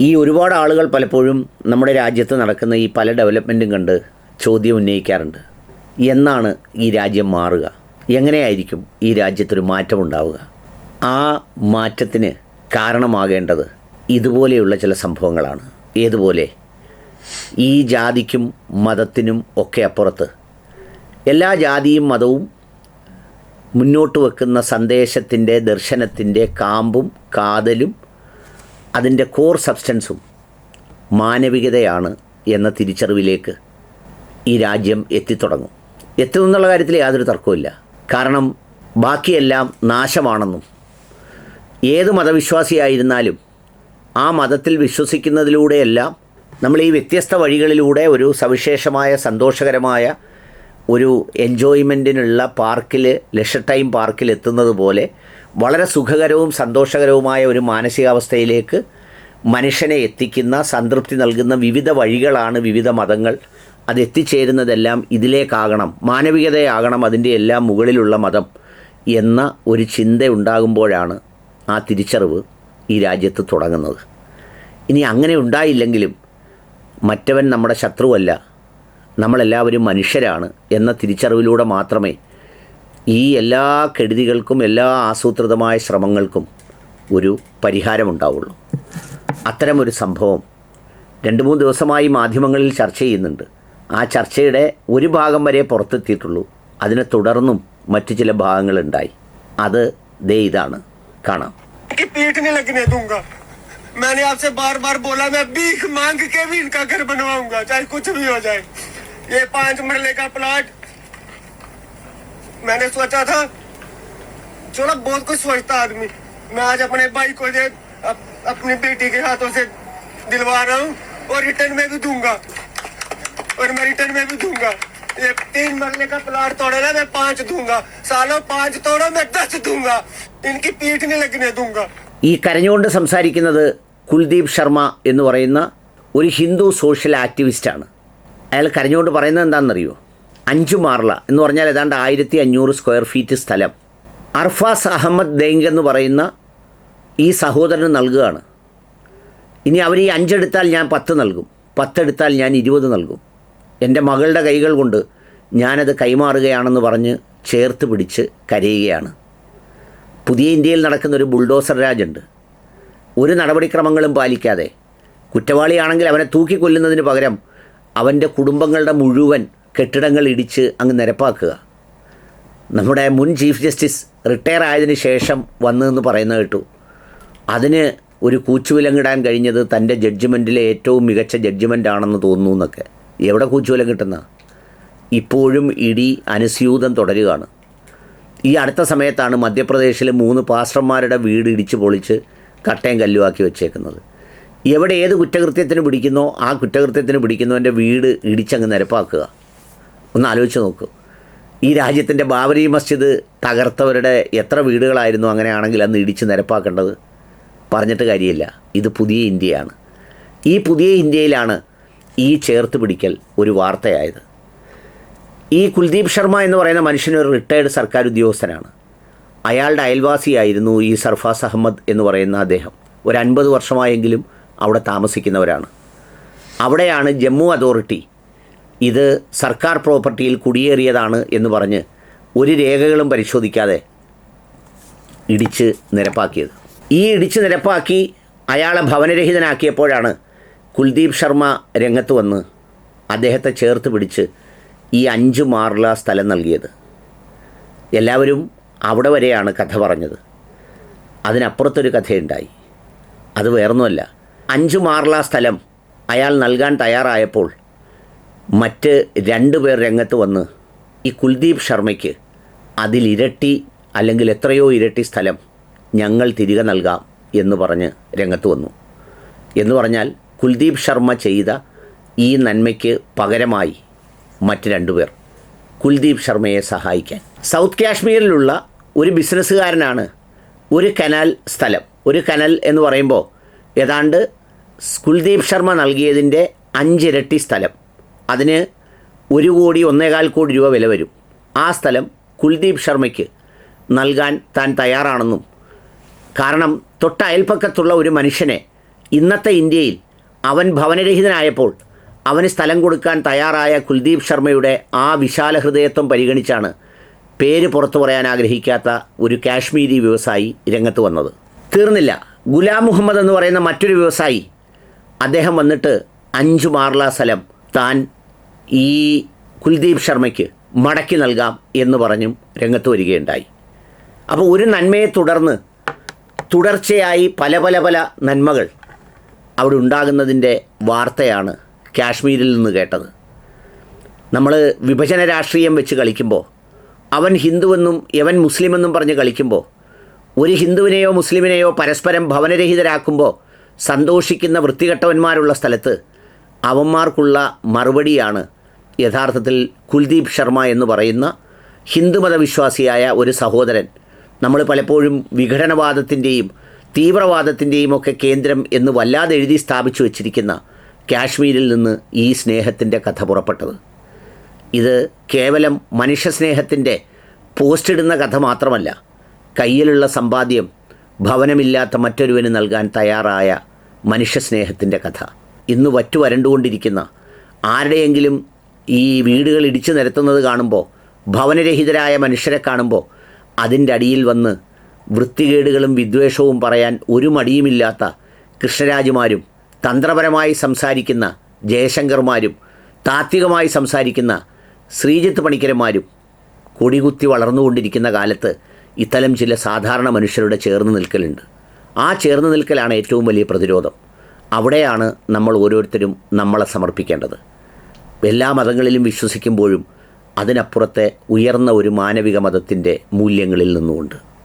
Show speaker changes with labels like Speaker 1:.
Speaker 1: ഈ ഒരുപാട് ആളുകൾ പലപ്പോഴും നമ്മുടെ രാജ്യത്ത് നടക്കുന്ന ഈ പല ഡെവലപ്മെന്റും കണ്ട് ചോദ്യം ഉന്നയിക്കാറുണ്ട്. എന്നാണ് ഈ രാജ്യം മാറുക? എങ്ങനെയായിരിക്കും ഈ രാജ്യത്തൊരു മാറ്റം ഉണ്ടാവുക? ആ മാറ്റത്തിന് കാരണമാകേണ്ടത് ഇതുപോലെയുള്ള ചില സംഭവങ്ങളാണ്. ഏതുപോലെ? ഈ ജാതിക്കും മതത്തിനും ഒക്കെ അപ്പുറത്ത് എല്ലാ ജാതിയും മതവും മുന്നോട്ട് വെക്കുന്ന സന്ദേശത്തിന്റെ ദർശനത്തിന്റെ കാമ്പും കാതലും അതിന്റെ കോർ സബ്സ്റ്റൻസും മാനവികതയാണ് എന്ന തിരിച്ചറിവിലേക്ക് ഈ രാജ്യം എത്തിത്തുടങ്ങും. എത്തുമെന്നുള്ള കാര്യത്തിൽ യാതൊരു തർക്കവുമില്ല. കാരണം ബാക്കിയെല്ലാം നാശമാണെന്നും ഏത് മതവിശ്വാസിയായിരുന്നാലും ആ മതത്തിൽ വിശ്വസിക്കുന്നതിലൂടെയെല്ലാം നമ്മൾ ഈ വ്യത്യസ്ത വഴികളിലൂടെ ഒരു സവിശേഷമായ സന്തോഷകരമായ ഒരു എൻജോയ്മെന്റിനുള്ള പാർക്കിൽ ലക്ഷ ടൈം പാർക്കിൽ എത്തുന്നത് പോലെ വളരെ സുഖകരവും സന്തോഷകരവുമായ ഒരു മാനസികാവസ്ഥയിലേക്ക് മനുഷ്യനെ എത്തിക്കുന്ന സംതൃപ്തി നൽകുന്ന വിവിധ വഴികളാണ് വിവിധ മതങ്ങൾ. അതെത്തിച്ചേരുന്നതെല്ലാം ഇതിലേക്കാകണം മാനവികതയാകണം അതിന്റെ എല്ലാം മുകളിലുള്ള മതം എന്ന ഒരു ചിന്ത ഉണ്ടാകുമ്പോഴാണ് ആ തിരിച്ചറിവ് ഈ രാജ്യത്ത് തുടങ്ങുന്നത്. ഇനി അങ്ങനെ ഉണ്ടായില്ലെങ്കിലും മറ്റവൻ നമ്മുടെ ശത്രുവല്ല നമ്മളെല്ലാവരും മനുഷ്യരാണ് എന്ന തിരിച്ചറിവിലൂടെ മാത്രമേ ഈ എല്ലാ കെടുതികൾക്കും എല്ലാ ആസൂത്രിതമായ ശ്രമങ്ങൾക്കും ഒരു പരിഹാരമുണ്ടാവുള്ളൂ അത്തരമൊരു സംഭവം രണ്ട് മൂന്ന് ദിവസമായി മാധ്യമങ്ങളിൽ ചർച്ച ചെയ്യുന്നുണ്ട് ആ ചർച്ചയുടെ ഒരു ഭാഗം വരെ പുറത്തെത്തിയിട്ടുള്ളൂ അതിനെ തുടർന്നും മറ്റു ചില ഭാഗങ്ങളുണ്ടായി അത് ദേ ഇതാണ് കാണാം
Speaker 2: कि पीठ नहीं लगने दूंगा मैंने आपसे बार बार बोला मैं भीख मांग के भी इनका घर बनवाऊंगा चाहे कुछ भी हो जाए ये पांच मरले का प्लॉट मैंने सोचा था चलो बहुत कुछ सोचता आदमी मैं आज अपने भाई को ये अप, अपनी बेटी के हाथों से दिलवा रहा हूँ और रिटर्न में भी दूंगा और मैं रिटर्न में भी दूंगा ये तीन मरले का प्लाट तोड़े ना मैं पांच दूंगा सालों पांच तोड़ो मैं दस दूंगा इनकी पीठ नहीं लगने दूंगा
Speaker 1: ഈ കരഞ്ഞുകൊണ്ട് സംസാരിക്കുന്നത് കുൽദീപ് ശർമ്മ എന്ന് പറയുന്ന ഒരു ഹിന്ദു സോഷ്യൽ ആക്ടിവിസ്റ്റാണ് അയാൾ കരഞ്ഞുകൊണ്ട് പറയുന്നത് എന്താണെന്നറിയോ അഞ്ചു മാർല എന്ന് പറഞ്ഞാൽ ഏതാണ്ട് ആയിരത്തി അഞ്ഞൂറ് സ്ക്വയർ ഫീറ്റ് സ്ഥലം. അർഫാസ് അഹമ്മദ് ദൈങ് എന്ന് പറയുന്ന ഈ സഹോദരന് നൽകുകയാണ്. ഇനി അവർ ഈ അഞ്ചെടുത്താൽ ഞാൻ പത്ത് നൽകും. പത്തെടുത്താൽ ഞാൻ ഇരുപത് നൽകും. എന്റെ മകളുടെ കൈകൾ കൊണ്ട് ഞാനത് കൈമാറുകയാണെന്ന് പറഞ്ഞ് ചേർത്ത് പിടിച്ച് കരയുകയാണ്. പുതിയ ഇന്ത്യയിൽ നടക്കുന്ന ഒരു ബുൾഡോസർ രാജുണ്ട്. ഒരു നടപടിക്രമങ്ങളും പാലിക്കാതെ. കുറ്റവാളിയാണെങ്കിൽ അവനെ തൂക്കിക്കൊല്ലുന്നതിന് പകരം അവന്റെ കുടുംബങ്ങളുടെ മുഴുവൻ കെട്ടിടങ്ങൾ ഇടിച്ച് അങ്ങ് നിരപ്പാക്കുക. നമ്മുടെ മുൻ ചീഫ് ജസ്റ്റിസ് റിട്ടയർ ആയതിനു ശേഷം വന്നതെന്ന് പറയുന്ന കേട്ടു. അതിന് ഒരു കൂച്ചുവിലങ്ങിടാൻ കഴിഞ്ഞത് തന്റെ ജഡ്ജ്മെന്റിലെ ഏറ്റവും മികച്ച ജഡ്ജ്മെന്റ് ആണെന്ന് തോന്നുന്നു എന്നൊക്കെ. എവിടെ കൂച്ചുവിലം കിട്ടുന്ന? ഇപ്പോഴും ഇടി അനുസ്യൂതം തുടരുകയാണ്. ഈ അടുത്ത സമയത്താണ് മധ്യപ്രദേശിൽ മൂന്ന് പാസ്റ്റർമാരുടെ വീട് ഇടിച്ച് പൊളിച്ച് കട്ടയും കല്ലുവാക്കി വെച്ചേക്കുന്നത്. എവിടെ ഏത് കുറ്റകൃത്യത്തിന് പിടിക്കുന്നോ ആ കുറ്റകൃത്യത്തിന് പിടിക്കുന്നവന്റെ വീട് ഇടിച്ചങ്ങ് നിരപ്പാക്കുക. ഒന്ന് ആലോചിച്ച് നോക്കൂ. ഈ രാജ്യത്തിന്റെ ബാബരി മസ്ജിദ് തകർത്തവരുടെ എത്ര വീടുകളായിരുന്നു അങ്ങനെയാണെങ്കിൽ അന്ന് ഇടിച്ച് നിരപ്പാക്കേണ്ടത്? പറഞ്ഞിട്ട് കാര്യമില്ല. ഇത് പുതിയ ഇന്ത്യയാണ്. ഈ പുതിയ ഇന്ത്യയിലാണ് ഈ ചേർത്ത് പിടിക്കൽ ഒരു വാർത്തയായത്. ഈ കുൽദീപ് ശർമ്മ എന്ന് പറയുന്ന മനുഷ്യനൊരു റിട്ടയർഡ് സർക്കാർ ഉദ്യോഗസ്ഥനാണ്. അയാളുടെ അയൽവാസിയായിരുന്നു ഈ സർഫാസ് അഹമ്മദ് എന്ന് പറയുന്ന അദ്ദേഹം. ഒരു അൻപത് വർഷമായെങ്കിലും അവിടെ താമസിക്കുന്നവരാണ്. അവിടെയാണ് ജമ്മു അതോറിറ്റി ഇത് സർക്കാർ പ്രോപ്പർട്ടിയിൽ കുടിയേറിയതാണ് എന്ന് പറഞ്ഞ് ഒരു രേഖകളും പരിശോധിക്കാതെ ഇടിച്ച് നിരപ്പാക്കിയത്. ഈ ഇടിച്ച് നിരപ്പാക്കി അയാളെ ഭവനരഹിതനാക്കിയപ്പോഴാണ് കുൽദീപ് ശർമ്മ രംഗത്ത് വന്ന് അദ്ദേഹത്തെ ചേർത്ത് പിടിച്ച് ഈ അഞ്ച് മാർല സ്ഥലം നൽകിയത്. എല്ലാവരും അവിടെ വരെയാണ് കഥ പറഞ്ഞത്. അതിനപ്പുറത്തൊരു കഥയുണ്ടായി. അത് വേറൊന്നുമല്ല. അഞ്ച് മാർല സ്ഥലം അയാൾ നൽകാൻ തയ്യാറായപ്പോൾ മറ്റ് രണ്ട് പേർ രംഗത്ത് വന്ന് ഈ കുൽദീപ് ശർമ്മയ്ക്ക് അതിലിരട്ടി അല്ലെങ്കിൽ എത്രയോ ഇരട്ടി സ്ഥലം ഞങ്ങൾ തിരികെ നൽകാം എന്ന് പറഞ്ഞ് രംഗത്ത് വന്നു. എന്ന് പറഞ്ഞാൽ കുൽദീപ് ശർമ്മ ചെയ്ത ഈ നന്മയ്ക്ക് പകരമായി മറ്റ് രണ്ടുപേർ കുൽദീപ് ശർമ്മയെ സഹായിക്കാൻ. സൗത്ത് കാശ്മീരിലുള്ള ഒരു ബിസിനസ്സുകാരനാണ് ഒരു കനാൽ സ്ഥലം. ഒരു കനൽ എന്ന് പറയുമ്പോൾ ഏതാണ്ട് കുൽദീപ് ശർമ്മ നൽകിയതിന്റെ അഞ്ചിരട്ടി സ്ഥലം. അതിന് ഒരു കോടി ഒന്നേകാൽ കോടി രൂപ വില വരും. ആ സ്ഥലം കുൽദീപ് ശർമ്മയ്ക്ക് നൽകാൻ താൻ തയ്യാറാണെന്നും കാരണം തൊട്ട അയൽപ്പക്കത്തുള്ള ഒരു മനുഷ്യനെ ഇന്നത്തെ ഇന്ത്യയിൽ അവൻ ഭവനരഹിതനായപ്പോൾ അവന് സ്ഥലം കൊടുക്കാൻ തയ്യാറായ കുൽദീപ് ശർമ്മയുടെ ആ വിശാല ഹൃദയത്വം പരിഗണിച്ചാണ് പേര് പുറത്തു പറയാൻ ആഗ്രഹിക്കാത്ത ഒരു കാശ്മീരി വ്യവസായി രംഗത്ത് വന്നത്. തീർന്നില്ല. ഗുലാം മുഹമ്മദ് എന്ന് പറയുന്ന മറ്റൊരു വ്യവസായി അദ്ദേഹം വന്നിട്ട് അഞ്ചു മാർല സ്ഥലം താൻ ഈ കുൽദീപ് ശർമ്മയ്ക്ക് മടക്കി നൽകാം എന്ന് പറഞ്ഞും രംഗത്ത് വരികയുണ്ടായി. അപ്പോൾ ഒരു നന്മയെ തുടർന്ന് തുടർച്ചയായി പല പല പല നന്മകൾ അവിടെ ഉണ്ടാകുന്നതിന്റെ വാർത്തയാണ് കാശ്മീരിൽ നിന്ന് കേട്ടത്. നമ്മൾ വിഭജന രാഷ്ട്രീയം വെച്ച് കളിക്കുമ്പോൾ അവൻ ഹിന്ദുവെന്നും യവൻ മുസ്ലിമെന്നും പറഞ്ഞ് കളിക്കുമ്പോൾ ഒരു ഹിന്ദുവിനെയോ മുസ്ലിമിനെയോ പരസ്പരം ഭവനരഹിതരാക്കുമ്പോൾ സന്തോഷിക്കുന്ന വൃത്തികെട്ടവന്മാരുള്ള സ്ഥലത്ത് അവന്മാർക്കുള്ള മറുപടിയാണ് യഥാർത്ഥത്തിൽ കുൽദീപ് ശർമ്മ എന്ന് പറയുന്ന ഹിന്ദുമത വിശ്വാസിയായ ഒരു സഹോദരൻ. നമ്മൾ പലപ്പോഴും വിഘടനവാദത്തിന്റെയും തീവ്രവാദത്തിന്റെയും ഒക്കെ കേന്ദ്രം എന്ന് വല്ലാതെ എഴുതി സ്ഥാപിച്ചു വച്ചിരിക്കുന്ന കാശ്മീരിൽ നിന്ന് ഈ സ്നേഹത്തിന്റെ കഥ പുറപ്പെട്ടത്. ഇത് കേവലം മനുഷ്യസ്നേഹത്തിന്റെ പോസ്റ്റിടുന്ന കഥ മാത്രമല്ല കയ്യിലുള്ള സമ്പാദ്യം ഭവനമില്ലാത്ത മറ്റൊരുവന് നൽകാൻ തയ്യാറായ മനുഷ്യസ്നേഹത്തിന്റെ കഥ. ഇന്ന് വറ്റു വരണ്ടുകൊണ്ടിരിക്കുന്ന ആരുടെയെങ്കിലും ഈ വീടുകൾ ഇടിച്ചു നിരത്തുന്നത് കാണുമ്പോൾ ഭവനരഹിതരായ മനുഷ്യരെ കാണുമ്പോൾ അതിന്റെ അടിയിൽ വന്ന് വൃത്തികേടുകളും വിദ്വേഷവും പറയാൻ ഒരു മടിയുമില്ലാത്ത കൃഷ്ണരാജുമാരും തന്ത്രപരമായി സംസാരിക്കുന്ന ജയശങ്കർമാരും താത്വികമായി സംസാരിക്കുന്ന ശ്രീജിത്ത് പണിക്കരന്മാരും കൊടികുത്തി വളർന്നുകൊണ്ടിരിക്കുന്ന കാലത്ത് ഇത്തരം ചില സാധാരണ മനുഷ്യരുടെ ചേർന്ന് നിൽക്കലുണ്ട്. ആ ചേർന്ന് നിൽക്കലാണ് ഏറ്റവും വലിയ പ്രതിരോധം. അവിടെയാണ് നമ്മൾ ഓരോരുത്തരും നമ്മളെ സമർപ്പിക്കേണ്ടത്. എല്ലാ മതങ്ങളിലും വിശ്വസിക്കുമ്പോഴും അതിനപ്പുറത്തെ ഉയർന്ന ഒരു മാനവിക മതത്തിന്റെ മൂല്യങ്ങളിൽ നിന്നുകൊണ്ട്